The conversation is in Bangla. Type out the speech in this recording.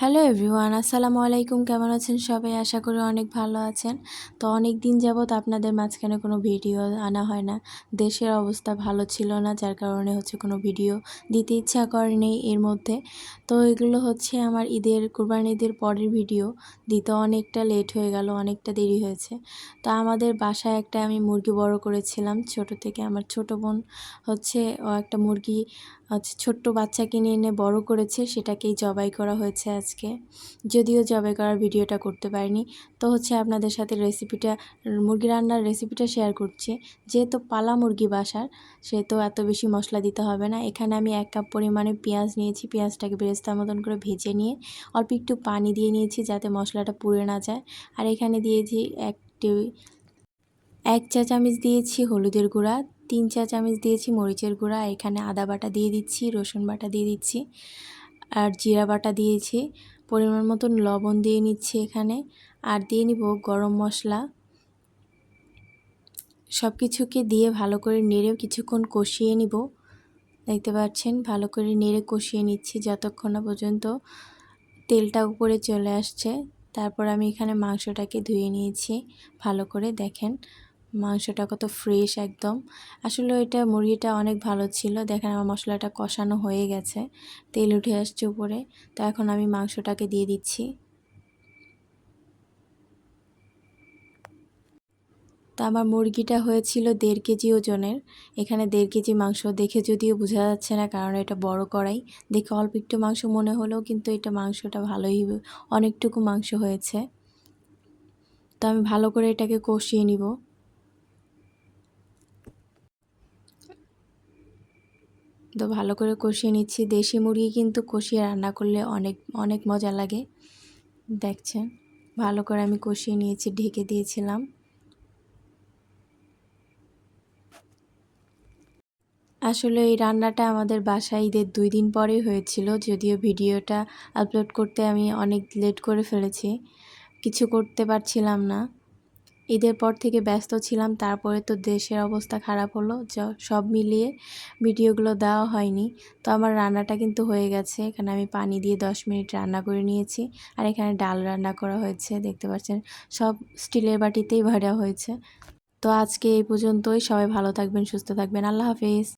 হ্যালো এভরিওয়ান, আসসালামু আলাইকুম। কেমন আছেন সবাই? আশা করি অনেক ভালো আছেন। তো অনেক দিন যাবৎ আপনাদের মাঝখানে কোনো ভিডিও আনা হয় না। দেশের অবস্থা ভালো ছিল না, যার কারণে হচ্ছে কোনো ভিডিও দিতে ইচ্ছা করেনি এর মধ্যে। তো এগুলো হচ্ছে আমার ঈদের কুরবানি ঈদের পরের ভিডিও। দিতে অনেকটা লেট হয়ে গেল, অনেকটা দেরি হয়েছে। তো আমাদের বাসায় একটা আমি মুরগি বড় করেছিলাম। ছোট থেকে আমার ছোট বোন হচ্ছে ও একটা মুরগি হচ্ছে ছোট্ট বাচ্চা কিনে এনে বড় করেছে, সেটাকেই জবাই করা হয়েছে আজকে। যদিও জবাই করার ভিডিওটা করতে পারিনি, তো হচ্ছে আপনাদের সাথে রেসিপিটা, মুরগি রান্নার রেসিপিটা শেয়ার করছি। যেহেতু পালা মুরগি বাসার সে তো এত বেশি মশলা দিতে হবে না। এখানে আমি এক কাপ পরিমাণে পেঁয়াজ নিয়েছি, পেঁয়াজটাকে বেরেস্তার মতন করে ভেজে নিয়ে অল্প একটু পানি দিয়ে নিয়েছি যাতে মশলাটা পুড়ে না যায়। আর এখানে দিয়েছি একটি, এক চা চামচ দিয়েছি হলুদের গুঁড়া তিন চা চামচ দিয়েছি মরিচের গুঁড়া, এখানে আদা বাটা দিয়ে দিচ্ছি, রসুন বাটা দিয়ে দিচ্ছি আর জিরা বাটা দিয়েছি। পরিমাণ মতন লবণ দিয়ে নিচ্ছি এখানে আর দিয়ে নিব গরম মশলা। সব কিছুকে দিয়ে ভালো করে নেড়ে কিছুক্ষণ কষিয়ে নিব। দেখতে পাচ্ছেন, ভালো করে নেড়ে কষিয়ে নিচ্ছি যতক্ষণ না পর্যন্ত তেলটা উপরে চলে আসছে। তারপর আমি এখানে মাংসটাকে ধুয়ে নিয়েছি। ভালো করে দেখেন মাংসটা কত ফ্রেশ একদম। আসলে এটা মুরগিটা অনেক ভালো ছিল। দেখেন আমার মশলাটা কষানো হয়ে গেছে। তেল উঠে আসছে উপরে। তো এখন আমি মাংসটাকে দিয়ে দিচ্ছি। তো আমার মুরগিটা হয়েছিল দেড় কেজি ওজনের। এখানে দেড় কেজি মাংস দেখে যদিও বোঝা যাচ্ছে না কারণ এটা বড় করাই দেখে অল্প একটু মাংস মনে হলেও কিন্তু এটা মাংসটা ভালোই অনেকটুকু মাংস হয়েছে। তো আমি ভালো করে এটাকে কষিয়ে নিব। তো ভালো করে কষিয়ে নিচ্ছি। দেশি মুরগি কিন্তু কষিয়ে রান্না করলে অনেক অনেক মজা লাগে। দেখছেন, ভালো করে আমি কষিয়ে নিয়েছি, ঢেকে দিয়েছিলাম। আসলে এই রান্নাটা আমাদের বাসায় ঈদের দুই দিন পরেই হয়েছিল, যদিও ভিডিওটা আপলোড করতে আমি অনেক লেট করে ফেলেছি। কিছু করতে পারছিলাম না। ঈদের পর থেকে ব্যস্ত ছিলাম, তারপরে তো দেশের অবস্থা খারাপ হলো সব মিলিয়ে ভিডিওগুলো দেওয়া হয়নি। তো আমার রান্নাটা কিন্তু হয়ে গেছে, এখানে আমি পানি দিয়ে দশ মিনিট রান্না করে নিয়েছি, আর এখানে ডাল রান্না করা হয়েছে, দেখতে পাচ্ছেন, সব স্টিলের বাটিতেই ভরা হয়েছে। তো আজকে এই পর্যন্তই, সবাই ভালো থাকবেন, সুস্থ থাকবেন, আল্লাহ হাফিজ।